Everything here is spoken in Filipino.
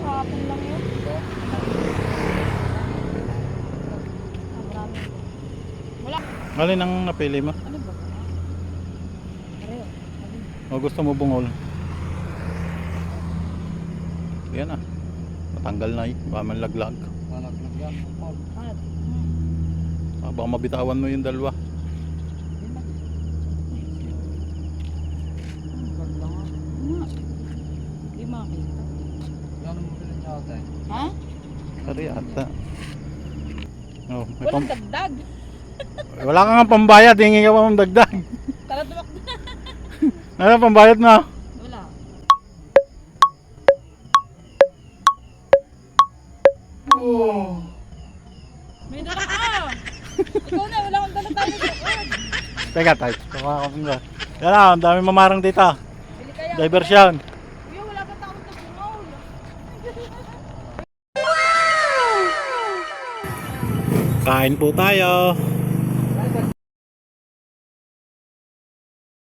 kahapon lang yun. Wala. Alin ang napili mo? Ano ba? Pareho. O gusto mo bungol? Yan ah. Matanggal na eh. Baka man laglag. Ano? Ah, baka mabitawan mo yung dalawa. Ha? Ari ata. Oh, may Walang pam- dagdag. wala ka nga pambayad, hingi ka pa ng dagdag. Tara tumakbo na. Ano pambayad mo? Wala. May dala ka! Ikaw na, wala akong dala tayo. Teka, tayo. Yan ah, ang dami mamarang dito. Bili kaya. Diversion. Kuya, wala ka takot na bungaw. Kain po tayo.